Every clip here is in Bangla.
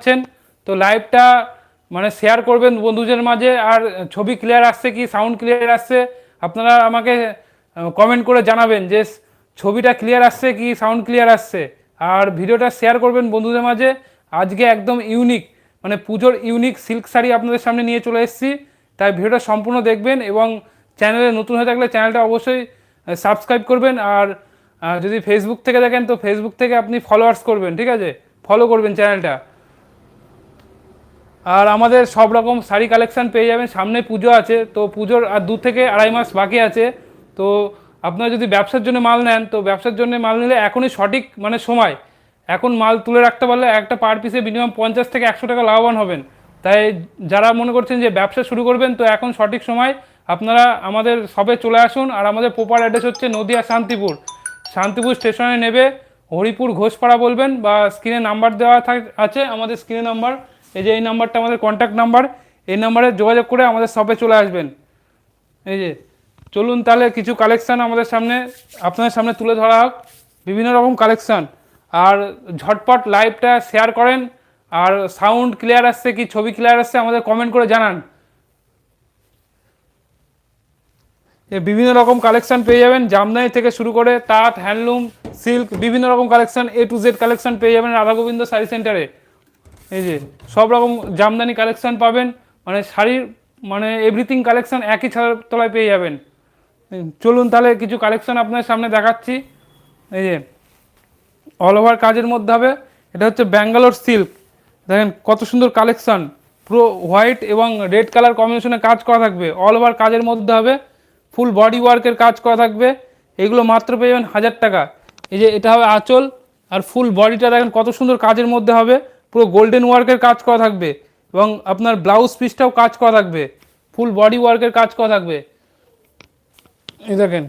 পাচ্ছেন। তো লাইভটা মানে শেয়ার করবেন বন্ধুদের মাঝে। আর ছবি ক্লিয়ার আসছে কি সাউন্ড ক্লিয়ার আসছে, আপনারা আমাকে কমেন্ট করে জানাবেন যে ছবিটা ক্লিয়ার আসছে কি সাউন্ড ক্লিয়ার আসছে। আর ভিডিওটা শেয়ার করবেন বন্ধুদের মাঝে। আজকে একদম ইউনিক মানে পুজোর ইউনিক সিল্ক শাড়ি আপনাদের সামনে নিয়ে চলে এসেছি। তাই ভিডিওটা সম্পূর্ণ দেখবেন এবং চ্যানেলে নতুন হয়ে থাকলে চ্যানেলটা অবশ্যই সাবস্ক্রাইব করবেন। আর যদি ফেসবুক থেকে দেখেন, তো ফেসবুক থেকে আপনি ফলোয়ার্স করবেন, ঠিক আছে? ফলো করবেন চ্যানেলটা আর আমাদের সব রকম শাড়ি কালেকশন পেয়ে যাবেন। সামনে পুজো আছে, তো পুজোর আর দু থেকে আড়াই মাস বাকি আছে। তো আপনারা যদি ব্যবসার জন্য মাল নেন, তো ব্যবসার জন্য মাল নিলে এখনই সঠিক মানে সময়। এখন মাল তুলে রাখতে পারলে একটা পার পিসে মিনিমাম পঞ্চাশ থেকে একশো টাকা লাভবান হবেন। তাই যারা মনে করছেন যে ব্যবসা শুরু করবেন, তো এখন সঠিক সময় আপনারা আমাদের সবে চলে আসুন। আর আমাদের প্রপার অ্যাড্রেস হচ্ছে নদিয়া শান্তিপুর। শান্তিপুর স্টেশনে নেবে, হরিপুর ঘোষপাড়া বলবেন বা স্ক্রিনে নাম্বার দেওয়া আছে। আমাদের স্ক্রিনে নাম্বার এই যে এই নাম্বারটা আমাদের কন্ট্যাক্ট নাম্বার, এই নাম্বারে যোগাযোগ করে আমাদের শপে চলে আসবেন। এই যে, চলুন তাহলে কিছু কালেকশান আমাদের সামনে, আপনাদের সামনে তুলে ধরা হোক। বিভিন্ন রকম কালেকশান আর ঝটপট লাইভটা শেয়ার করেন, আর সাউন্ড ক্লিয়ার আসছে কি, ছবি ক্লিয়ার আসছে, আমাদের কমেন্ট করে জানান। বিভিন্ন রকম কালেকশান পেয়ে যাবেন, জামদানি থেকে শুরু করে তাঁত হ্যান্ডলুম সিল্ক বিভিন্ন রকম collection A to Z collection পেয়ে যাবেন রাধা গোবিন্দ সেন্টারে এই যে, সব রকম জামদানি কালেকশন পাবেন মানে শাড়ির মানে এভরিথিং কালেকশন একই ছাদের তলায় পেয়ে যাবেন। চলুন তাহলে কিছু কালেকশন আপনার সামনে দেখাচ্ছি। এই যে অল ওভার কাজের মধ্যে হবে, এটা হচ্ছে ব্যাঙ্গালোর সিল্ক দেখেন কত সুন্দর কালেকশন পুরো হোয়াইট এবং রেড কালার কম্বিনেশনে কাজ করা থাকবে। অল ওভার কাজের মধ্যে হবে ফুল বডি ওয়ার্কের কাজ করা থাকবে। এগুলো মাত্র পেয়ে যাবেন হাজার টাকা। এই যে, এটা হবে আঁচল, আর ফুল বডিটা দেখেন কত সুন্দর কাজের মধ্যে হবে। পুরো গোল্ডেন ওয়ার্কের কাজ করা থাকবে এবং আপনার ব্লাউজ পিসটাও কাজ করা থাকবে। ফুল বডি ওয়ার্কের কাজ করা থাকবে। এই দেখেন।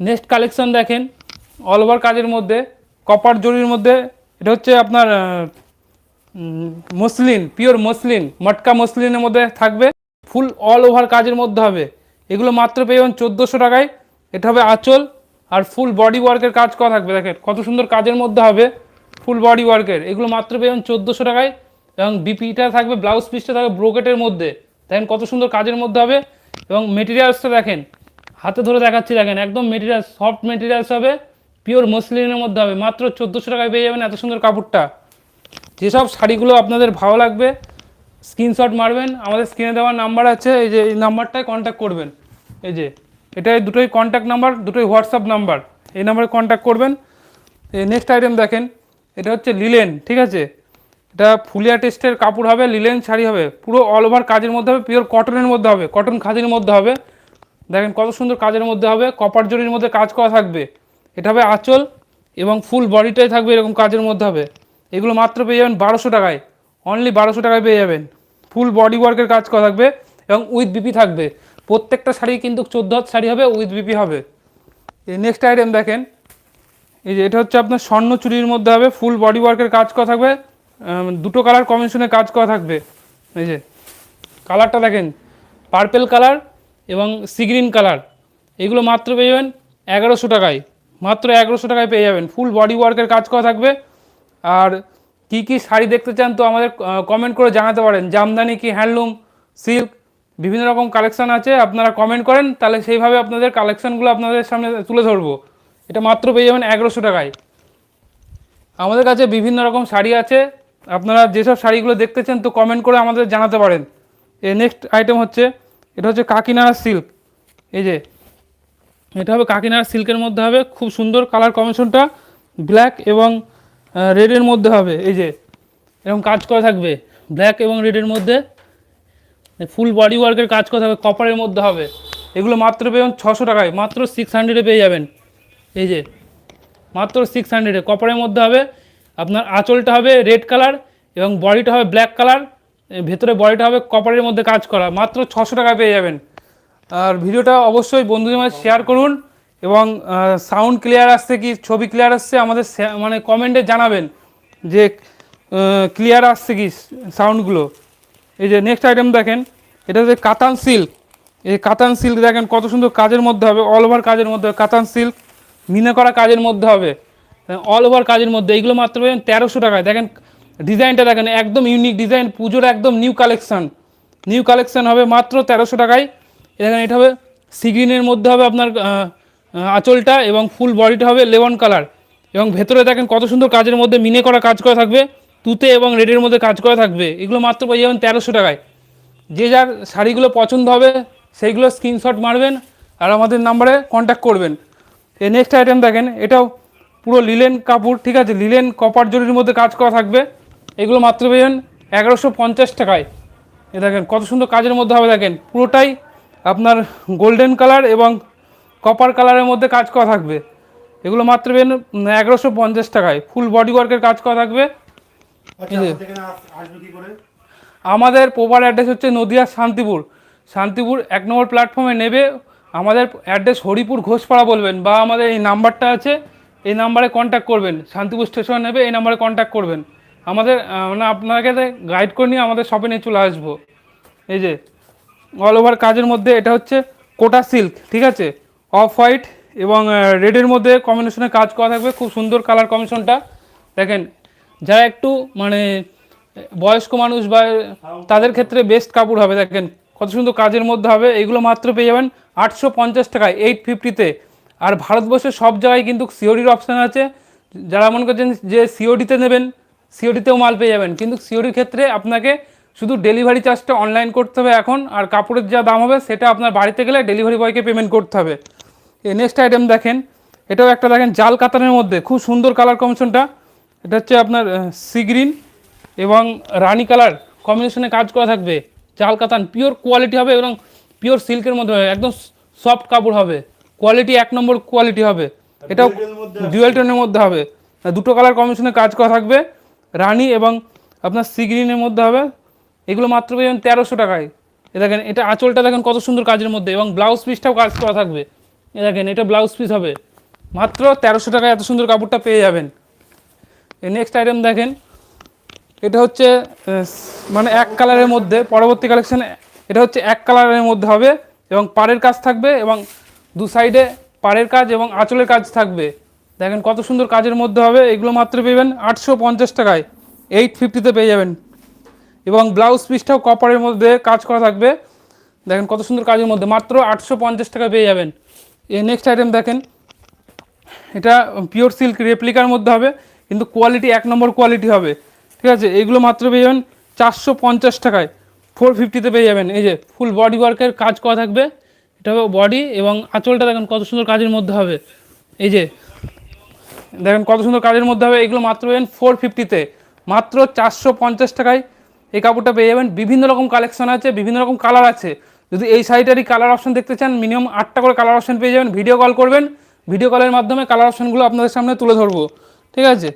নেক্সট কালেকশন দেখেন। অল ওভার কাজের মধ্যে কপার জরির মধ্যে, এটা হচ্ছে আপনার মসলিন পিওর মসলিন মটকা মসলিনের মধ্যে থাকবে। ফুল অল ওভার কাজের মধ্যে হবে। এগুলো মাত্র পেয়ে যাবেন চোদ্দোশো টাকায়। এটা হবে আঁচল। আর ফুল বডি ওয়ার্কের কাজ করা থাকবে। দেখেন কত সুন্দর কাজের মধ্যে হবে। ফুল বডি ওয়ার্কের। এগুলো মাত্র পেয়ে চোদ্দোশো টাকায়। এবং বিপিটা থাকবে, ব্লাউজ পিসটা থাকবে ব্রোকেটের মধ্যে। দেখেন কত সুন্দর কাজের মধ্যে হবে। এবং মেটেরিয়ালসটা দেখেন, হাতে ধরে দেখাচ্ছি, দেখেন একদম মেটেরিয়াল সফট মেটেরিয়ালস হবে পিওর মসলিনের মধ্যে হবে। মাত্র চোদ্দোশো টাকায় পেয়ে যাবেন এত সুন্দর কাপড়টা। যেসব শাড়িগুলো আপনাদের ভালো লাগবে স্ক্রিনশট মারবেন। আমাদের স্ক্রিনে দেওয়ার নাম্বার আছে, এই যে এই নাম্বারটায় কন্ট্যাক্ট করবেন। এই যে এটা এই দুটোই কন্ট্যাক্ট নাম্বার দুটোই হোয়াটসঅ্যাপ নাম্বার এই নাম্বারে কন্ট্যাক্ট করবেন। এই নেক্সট আইটেম দেখেন। এটা হচ্ছে লিলেন ঠিক আছে? এটা ফুলিয়া টেস্টের কাপড় হবে লিলেন শাড়ি হবে। পুরো অল ওভার কাজের মধ্যে হবে পিওর কটনের মধ্যে হবে কটন কাজের মধ্যে হবে। দেখেন কত সুন্দর কাজের মধ্যে হবে কপার জরির মধ্যে কাজ করা থাকবে। এটা হবে আঁচল এবং ফুল বডিটাই থাকবে এরকম কাজের মধ্যে হবে। এগুলো মাত্র পেয়ে যাবেন বারোশো টাকায়। অনলি বারোশো টাকায় পেয়ে যাবেন। ফুল বডি ওয়ার্কের কাজ করা থাকবে এবং উইথ বিপি থাকবে। প্রত্যেকটা শাড়ি কিন্তু চোদ্দ হাত শাড়ি হবে উইথ বিপি হবে। নেক্সট আইটেম দেখেন। এই যে, এটা হচ্ছে আপনার স্বর্ণ চুরির মধ্যে হবে ফুল বডি ওয়ার্কের কাজ করা থাকবে দুটো কালার কম্বিনেশনে কাজ করা থাকবে। এই যে কালারটা দেখেন পার্পেল কালার এবং সি গ্রিন কালার এগুলো মাত্র পেয়ে যাবেন এগারোশো টাকায়। মাত্র এগারোশো টাকায় পেয়ে যাবেন। ফুল বডি ওয়ার্কের কাজ করা থাকবে। আর কি কি শাড়ি দেখতে চান তো আমাদের কমেন্ট করে জানাতে পারেন। জামদানি কি হ্যান্ডলুম সিল্ক বিভিন্ন রকম কালেকশান আছে, আপনারা কমেন্ট করেন, তাহলে সেইভাবে আপনাদের কালেকশানগুলো আপনাদের সামনে তুলে ধরবো। এটা মাত্র পেয়ে যাবেন এগারোশো টাকায়। আমাদের কাছে বিভিন্ন রকম শাড়ি আছে। আপনারা যেসব শাড়িগুলো দেখতে চান তো কমেন্ট করে আমাদের জানাতে পারেন। এর নেক্সট আইটেম হচ্ছে, এটা হচ্ছে কাকিনাড়া সিল্ক এই যে, এটা হবে কাকিনাড়া সিল্কের মধ্যে হবে। খুব সুন্দর কালার কম্বিনেশনটা ব্ল্যাক এবং রেডের মধ্যে হবে। এই যে, এরকম কাজ করা থাকবে। ব্ল্যাক এবং রেডের মধ্যে। ফুল বডি ওয়ার্কের কাজ করা থাকবে। কপারের মধ্যে হবে। এগুলো মাত্র পেয়ে ছশো টাকায়। মাত্র সিক্স হান্ড্রেডে পেয়ে যাবেন। এই যে, মাত্র সিক্স হান্ড্রেডে কপারের মধ্যে হবে আপনার আঁচলটা হবে রেড কালার এবং বডিটা হবে ব্ল্যাক কালার ভেতরে বডিটা হবে কপারের মধ্যে কাজ করা। মাত্র ছশো টাকায় পেয়ে যাবেন। আর ভিডিওটা অবশ্যই বন্ধুদের মাঝে শেয়ার করুন এবং সাউন্ড ক্লিয়ার আসছে কি, ছবি ক্লিয়ার আসছে, আমাদের মানে কমেন্টে জানাবেন যে ক্লিয়ার আসছে কি সাউন্ডগুলো এই যে নেক্সট আইটেম দেখেন, এটা হচ্ছে কাতান সিল্ক এই কাতান সিল্ক দেখেন কত সুন্দর কাজের মধ্যে হবে অল ওভার কাজের মধ্যে কাতান সিল্ক মিনে করা কাজের মধ্যে হবে। অল ওভার কাজের মধ্যে। এইগুলো মাত্র পাবেন তেরোশো টাকায়। দেখেন, ডিজাইনটা দেখেন, একদম ইউনিক ডিজাইন পুজোর একদম নিউ কালেকশান নিউ কালেকশান হবে মাত্র তেরোশো টাকায়। দেখেন, এটা হবে সিগ্রিনের মধ্যে হবে আপনার আঁচলটা এবং ফুল বডিটা হবে লেমন কালার এবং ভেতরে দেখেন কত সুন্দর কাজের মধ্যে মিনে করা কাজ করা থাকবে, তুতে এবং রেডের মধ্যে কাজ করা থাকবে। এগুলো মাত্র পেয়ে যাবেন তেরোশো টাকায়। যে যার শাড়িগুলো পছন্দ হবে, সেইগুলো স্ক্রিনশট মারবেন আর আমাদের নাম্বারে কন্ট্যাক্ট করবেন। এই নেক্সট আইটেম দেখেন এটাও পুরো লিলেন কাপড় ঠিক আছে? লিলেন কপার জরির মধ্যে কাজ করা থাকবে। এগুলো মাত্র পেয়েছেন এগারোশো পঞ্চাশ টাকায়। এ দেখেন কত সুন্দর কাজের মধ্যে হবে দেখেন। পুরোটাই আপনার গোল্ডেন কালার এবং কপার কালারের মধ্যে কাজ করা থাকবে। এগুলো মাত্র পেয়েছেন এগারোশো পঞ্চাশ টাকায়। ফুল বডি ওয়ার্কের কাজ করা থাকবে। আচ্ছা আমাদের প্রপার অ্যাড্রেস হচ্ছে নদিয়া শান্তিপুর। শান্তিপুর এক নম্বর প্ল্যাটফর্মে নেবে। আমাদের অ্যাড্রেস হরিপুর ঘোষপাড়া বলবেন বা আমাদের এই নাম্বারটা আছে, এই নাম্বারে কন্ট্যাক্ট করবেন। শান্তিপুর স্টেশন নেবে, এই নাম্বারে কন্ট্যাক্ট করবেন। আমাদের মানে আপনাকে গাইড করে নিয়ে আমাদের শপে নিয়ে চলে আসব। এই যে অল ওভার কাজের মধ্যে এটা হচ্ছে কোটা সিল্ক ঠিক আছে? অফ হোয়াইট এবং রেডের মধ্যে কম্বিনেশনে কাজ করা থাকবে, খুব সুন্দর কালার কম্বিনেশনটা দেখেন, যারা একটু মানে বয়স্ক মানুষ বা তাদের ক্ষেত্রে বেস্ট কাপড় হবে, দেখেন। কত সুন্দর কাজের মধ্যে হবে, এগুলো মাত্র পেয়ে যাবেন আটশো পঞ্চাশ টাকায় এইট ফিফটিতে আর ভারতবর্ষের সব জায়গায় কিন্তু সিওডির অপশান আছে। যারা মনে করছেন যে সিওডিতে নেবেন সিওডিতেও মাল পেয়ে যাবেন। কিন্তু সিওডির ক্ষেত্রে আপনাকে শুধু ডেলিভারি চার্জটা অনলাইন করতে হবে এখন, আর কাপড়ের যা দাম হবে সেটা আপনার বাড়িতে গেলে ডেলিভারি বয়কে পেমেন্ট করতে হবে। এই নেক্সট আইটেম দেখেন, এটাও একটা দেখেন জাল কাতানের মধ্যে। খুব সুন্দর কালার কমিশনটা এটা হচ্ছে আপনার সি গ্রিন এবং রানি কালার কম্বিনেশনে কাজ করা থাকবে। জাল কাতান পিওর কোয়ালিটি হবে এবং পিওর সিল্কের মধ্যে একদম সফট কাপড় হবে। কোয়ালিটি এক নম্বর কোয়ালিটি হবে। এটাও ডুয়েল টোনের মধ্যে হবে। দুটো কালার কম্বিনেশনে কাজ করা থাকবে। রানি এবং আপনার সি গ্রিনের মধ্যে হবে। এগুলো মাত্র পেয়ে তেরোশো টাকায়। এ দেখেন এটা আঁচলটা দেখেন কত সুন্দর কাজের মধ্যে এবং ব্লাউজ পিসটাও কাজ করা থাকবে। এ দেখেন এটা ব্লাউজ পিস হবে। মাত্র তেরোশো টাকায় এত সুন্দর কাপড়টা পেয়ে যাবেন। এই নেক্সট আইটেম দেখেন। এটা হচ্ছে মানে এক কালারের মধ্যে পরবর্তী কালেকশন এটা হচ্ছে এক কালারের মধ্যে হবে এবং পাড়ের কাজ থাকবে এবং দু সাইডে পাড়ের কাজ এবং আঁচলের কাজ থাকবে। দেখেন কত সুন্দর কাজের মধ্যে হবে, এগুলো মাত্র পেয়েবেন আটশো পঞ্চাশ টাকায়। এইট ফিফটিতে পেয়ে যাবেন। এবং ব্লাউজ পিসটাও কপারের মধ্যে কাজ করা থাকবে। দেখেন কত সুন্দর কাজের মধ্যে, মাত্র আটশো পঞ্চাশ টাকা পেয়ে যাবেন। এই নেক্সট আইটেম দেখেন, এটা পিওর সিল্ক রেপ্লিকার মধ্যে হবে, কিন্তু কোয়ালিটি এক নম্বর কোয়ালিটি হবে। ঠিক আছে, এগুলো মাত্র পেয়ে যাবেন চারশো পঞ্চাশ টাকায়। ফোর ফিফটিতে পেয়ে যাবেন। এই যে ফুল বডি ওয়ার্কের কাজ করা থাকবে। এটা হবে বডি এবং আঁচলটা দেখেন কত সুন্দর কাজের মধ্যে হবে। এই যে দেখেন কত সুন্দর কাজের মধ্যে হবে। এগুলো মাত্র পেয়ে যাবেন ফোর ফিফটিতে মাত্র চারশো পঞ্চাশ টাকায় এই কাপড়টা পেয়ে যাবেন। বিভিন্ন রকম কালেকশন আছে, বিভিন্ন রকম কালার আছে। যদি এই শাড়িটারই কালার অপশন দেখতে চান মিনিমাম আটটা করে কালার অপশন পেয়ে যাবেন। ভিডিও কল করবেন। ভিডিও কলের মাধ্যমে কালার অপশনগুলো আপনাদের সামনে তুলে ধরবো। ঠিক আছে?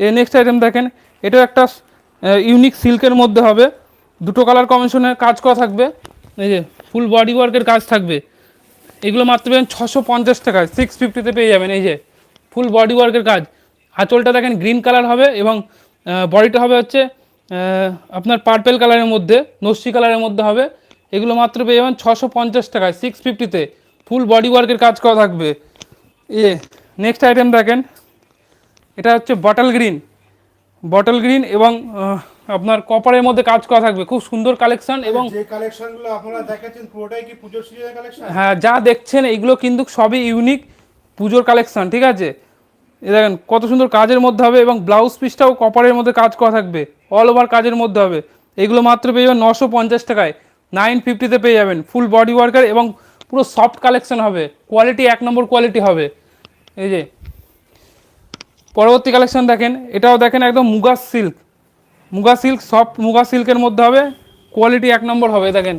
এই নেক্সট আইটেম দেখেন। এটাও একটা ইউনিক সিল্কের মধ্যে হবে। দুটো কালার কমিশনের কাজ করা থাকবে। এই যে ফুল বডি ওয়ার্কের কাজ থাকবে। এগুলো মাত্র পেবেন ছশো পঞ্চাশ টাকায় সিক্স ফিফটিতে পেয়ে যাবেন। এই যে ফুল বডি ওয়ার্কের কাজ। আঁচলটা দেখেন গ্রিন কালার হবে এবং বডিটা হবে হচ্ছে আপনার পার্পেল কালারের মধ্যে, নস্যি কালারের মধ্যে হবে। এগুলো মাত্র পেয়ে যাবেন ছশো পঞ্চাশ টাকায় সিক্স ফিফটিতে ফুল বডি ওয়ার্কের কাজ করা থাকবে। ইয়ে নেক্সট আইটেম দেখেন। এটা হচ্ছে বটল গ্রিন বটল গ্রিন এবং আপনার কপারের মধ্যে কাজ করা থাকবে। খুব সুন্দর কালেকশন এবং যে কালেকশনগুলো আপনারা দেখাচ্ছেন পুরোটাই কি পুজোর সিজনের কালেকশন হ্যাঁ যা দেখছেন এগুলো কিন্তু সবই ইউনিক পুজোর কালেকশন ঠিক আছে? এ দেখেন কত সুন্দর কাজের মধ্যে হবে এবং ব্লাউজ পিসটাও কপারের মধ্যে কাজ করা থাকবে অল ওভার কাজের মধ্যে হবে। এগুলো মাত্র পেয়ে যাবেন নশো পঞ্চাশ টাকায়। নাইন ফিফটিতে পেয়ে যাবেন ফুল বডি ওয়ার্কার এবং পুরো সফট কালেকশন হবে। কোয়ালিটি এক নম্বর কোয়ালিটি হবে। এই যে পরবর্তী কালেকশন দেখেন এটাও দেখেন একদম Muga silk Muga silk soft Muga সিল্কের মধ্যে হবে। কোয়ালিটি এক নম্বর হবে, দেখেন।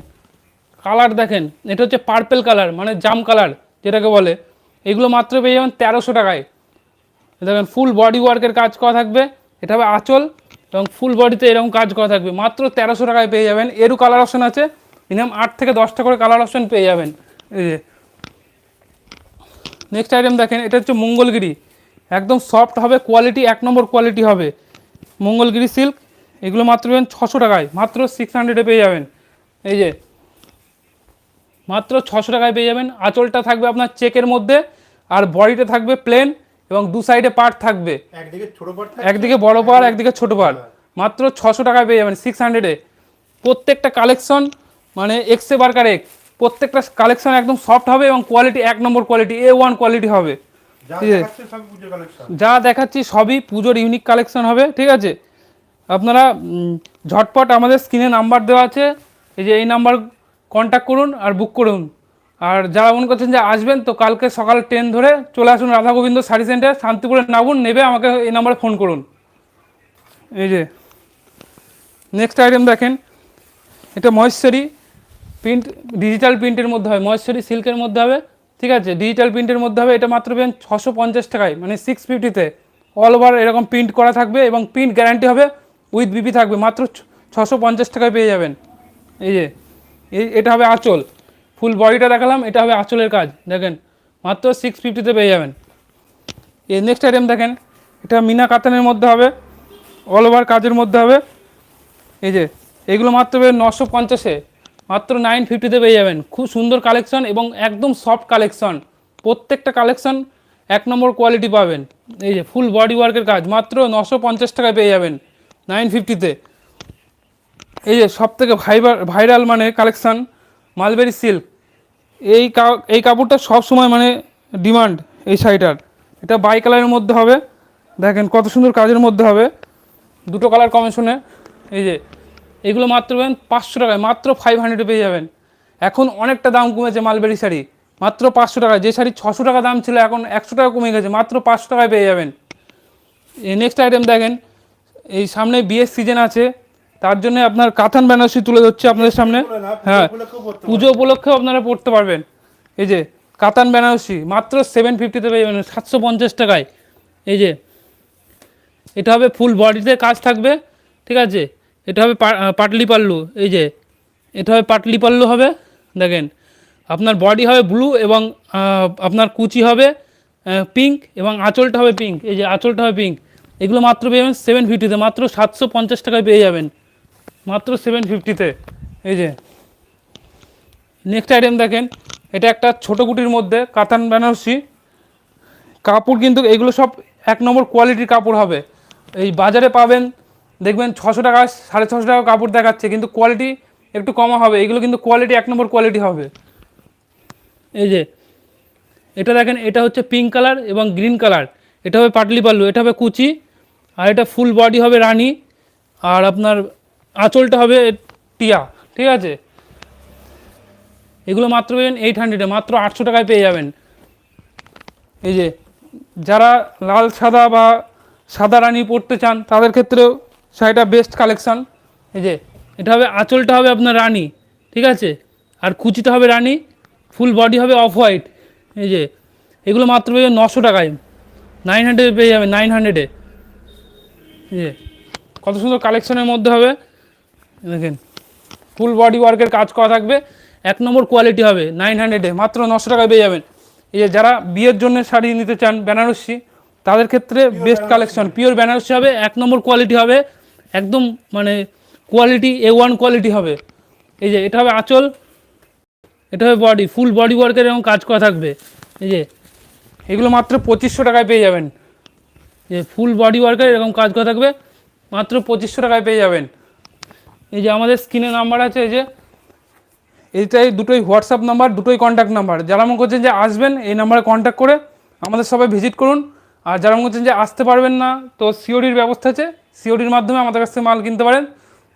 কালার দেখেন, এটা হচ্ছে পার্পেল কালার মানে জাম কালার যেটাকে বলে। এগুলো মাত্র পেয়ে যাবেন তেরোশো টাকায়। দেখেন ফুল বডি ওয়ার্কের কাজ করা থাকবে। এটা হবে আঁচল, এবং ফুল বডিতে এরকম কাজ করা থাকবে। মাত্র তেরোশো টাকায় পেয়ে যাবেন। এরও কালার অপশন আছে। মিনিমাম আট থেকে দশটা করে কালার অপশন পেয়ে যাবেন। এই যে। নেক্সট আইটেম দেখেন, এটা হচ্ছে মঙ্গলগিরি। একদম সফট হবে কোয়ালিটি এক নম্বর কোয়ালিটি হবে। মঙ্গলগিরি সিল্ক এগুলো মাত্র ছশো টাকায়। মাত্র সিক্স হান্ড্রেডে পেয়ে যাবেন। এই যে মাত্র ছশো টাকায় পেয়ে যাবেন। আঁচলটা থাকবে আপনার চেকের মধ্যে আর বডিটা থাকবে প্লেন এবং দু সাইডে পার্ট থাকবে। একদিকে বড় পাড় একদিকে ছোট পাড় মাত্র ছশো টাকায় পেয়ে যাবেন সিক্স হান্ড্রেডে প্রত্যেকটা কালেকশন মানে এক্সে বার্কার এক্স প্রত্যেকটা কালেকশন একদম সফট হবে এবং কোয়ালিটি এক নম্বর কোয়ালিটি এ ওয়ান কোয়ালিটি হবে। যা দেখাচ্ছি সবই পুজোর ইউনিক কালেকশন হবে ঠিক আছে? আপনারা ঝটপট আমাদের স্ক্রিনে নাম্বার দেওয়া আছে। এই যে এই নাম্বার কন্ট্যাক্ট করুন আর বুক করুন। আর যারা মনে করছেন যে আসবেন, তো কালকে সকাল ট্রেন ধরে চলে আসুন রাধা গোবিন্দ শাড়ি সেন্টার শান্তিপুরের নামুন, নেবে, আমাকে এই নাম্বারে ফোন করুন। এই যে নেক্সট আইটেম দেখেন। এটা মহেশ্বরী প্রিন্ট ডিজিটাল প্রিন্টের মধ্যে হবে। মহেশ্বরী সিল্কের মধ্যে হবে। ঠিক আছে? ডিজিটাল প্রিন্টের মধ্যে হবে। এটা মাত্র পেন ছশো পঞ্চাশ টাকায়। মানে সিক্স ফিফটিতে অল ওভার এরকম প্রিন্ট করা থাকবে এবং প্রিন্ট গ্যারান্টি হবে। উইথ বিপি থাকবে, মাত্র ছশো পঞ্চাশ টাকায় পেয়ে যাবেন। এই যে এটা হবে আঁচল। ফুল বডিটা দেখালাম, এটা হবে আঁচলের কাজ। দেখেন, মাত্র সিক্স ফিফটিতে পেয়ে যাবেন। এই নেক্সট আইটেম দেখেন, এটা মিনা কাতানের মধ্যে হবে অল ওভার কাজের মধ্যে হবে। এই যে, এগুলো মাত্র পেয়ে নশো পঞ্চাশে, মাত্র নাইন ফিফটিতে পেয়ে যাবেন। খুব সুন্দর কালেকশন এবং একদম সফট কালেকশন প্রত্যেকটা কালেকশন এক নম্বর কোয়ালিটি পাবেন। এই যে ফুল বডি ওয়ার্কের কাজ, মাত্র নশো পঞ্চাশ টাকায় পেয়ে যাবেন। নাইন ফিফটিতে। এই যে সব থেকে ভাইবার ভাইরাল মানে কালেকশান, মালবেরি সিল্ক। এই এই কাপড়টা সব সময় মানে ডিমান্ড এই শাড়িটার। এটা বাই কালারের মধ্যে হবে। দেখেন কত সুন্দর কাজের মধ্যে হবে। দুটো কালার কমিশনে এই যে, এগুলো মাত্র পাবেন পাঁচশো টাকায়। মাত্র ফাইভ হান্ড্রেডে পেয়ে যাবেন। এখন অনেকটা দাম কমেছে মালবেরি শাড়ি। মাত্র পাঁচশো টাকা যে শাড়ি ছশো টাকা দাম ছিল, এখন একশো টাকা কমে গেছে। মাত্র পাঁচশো টাকায় পেয়ে যাবেন। নেক্সট আইটেম দেখেন। এই সামনে বিয়ের সিজন আছে তার জন্য আপনার কাতান বেনারসি তুলে ধরছে আপনাদের সামনে। হ্যাঁ পুজো উপলক্ষেও আপনারা পড়তে পারবেন। এই যে কাতান বেনারসি মাত্র সেভেন ফিফটিতে পেয়ে যাবেন সাতশো পঞ্চাশ টাকায়। এই যে এটা হবে ফুল বডিতে কাজ থাকবে ঠিক আছে? এটা হবে পাটলি পাল্লু এই যে এটা হবে পাটলি পাল্লু হবে দেখেন। আপনার বডি হবে ব্লু এবং আপনার কুচি হবে পিঙ্ক এবং আঁচলটা হবে পিঙ্ক এই যে আঁচলটা হবে পিঙ্ক। এগুলো মাত্র পেয়ে যাবেন সেভেন ফিফটিতে মাত্র সাতশো পঞ্চাশ টাকায় পেয়ে যাবেন। মাত্র সেভেন ফিফটিতে এই যে। নেক্সট আইটেম দেখেন। এটা একটা ছোটো কুটির মধ্যে কাতান বেনারসি। কাপড় কিন্তু এগুলো সব এক নম্বর কোয়ালিটির কাপড় হবে। এই বাজারে পাবেন, দেখবেন ছশো টাকা, সাড়ে ছশো টাকা কাপড় দেখাচ্ছে, কিন্তু কোয়ালিটি একটু কমা হবে। এগুলো কিন্তু কোয়ালিটি এক নম্বর কোয়ালিটি হবে। এই যে। এটা দেখেন, এটা হচ্ছে পিঙ্ক কালার এবং গ্রিন কালার এটা হবে পাটলি পাল্লু, এটা হবে কুচি, আর এটা ফুল বডি হবে রানী, আর আপনার আঁচলটা হবে টিয়া, ঠিক আছে? এগুলো মাত্র পেবেন এইট হান্ড্রেডে মাত্র আটশো টাকায় পেয়ে যাবেন। এই যে, যারা লাল সাদা বা সাদা রানী পড়তে চান, তাদের ক্ষেত্রেও শাড়িটা বেস্ট কালেকশান এই যে, এটা হবে, আঁচলটা হবে আপনার রানী, ঠিক আছে? আর কুচিটা হবে রানী ফুল বডি হবে অফ হোয়াইট এই যে, এগুলো মাত্র পেয়ে নশো টাকায়। নাইন হান্ড্রেডে পেয়ে যাবেন নাইন হান্ড্রেডে যে, কত সুন্দর কালেকশনের মধ্যে হবে। দেখেন ফুল বডি ওয়ার্কের কাজ করা থাকবে। এক নম্বর কোয়ালিটি হবে, নাইন হান্ড্রেডে মাত্র নশো টাকায় পেয়ে যাবেন। এই যে, যারা বিয়ের জন্য শাড়ি নিতে চান, বেনারসি, তাদের ক্ষেত্রে বেস্ট কালেকশন পিওর বেনারসি হবে, এক নম্বর কোয়ালিটি হবে, একদম মানে কোয়ালিটি এ ওয়ান কোয়ালিটি হবে। এই যে, এটা হবে আঁচল, এটা হবে বডি ফুল বডি ওয়ার্কের এবং কাজ করা থাকবে। এই যে এগুলো মাত্র পঁচিশশো টাকায় পেয়ে যাবেন। যে ফুল বডি ওয়ার্কের এরকম কাজ করা থাকবে, মাত্র পঁচিশশো টাকায় পেয়ে যাবেন। এই যে আমাদের স্ক্রিনে নাম্বার আছে, এই যে এইটাই দুটোই হোয়াটসঅ্যাপ নাম্বার দুটোই কন্ট্যাক্ট নাম্বার যারা মনে করছেন যে আসবেন, এই নাম্বারে কন্ট্যাক্ট করে আমাদের সবাই ভিজিট করুন। আর যারা মনে করছেন যে আসতে পারবেন না, তো সিওডির ব্যবস্থা আছে। সিওডির মাধ্যমে আমাদের কাছ থেকে মাল কিনতে পারেন।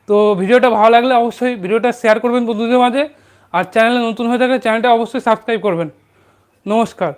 তো ভিডিওটা ভালো লাগলে অবশ্যই ভিডিওটা শেয়ার করবেন বন্ধুদের মাঝে। আর চ্যানেলে নতুন হয়ে থাকলে চ্যানেলটা অবশ্যই সাবস্ক্রাইব করবেন। নমস্কার।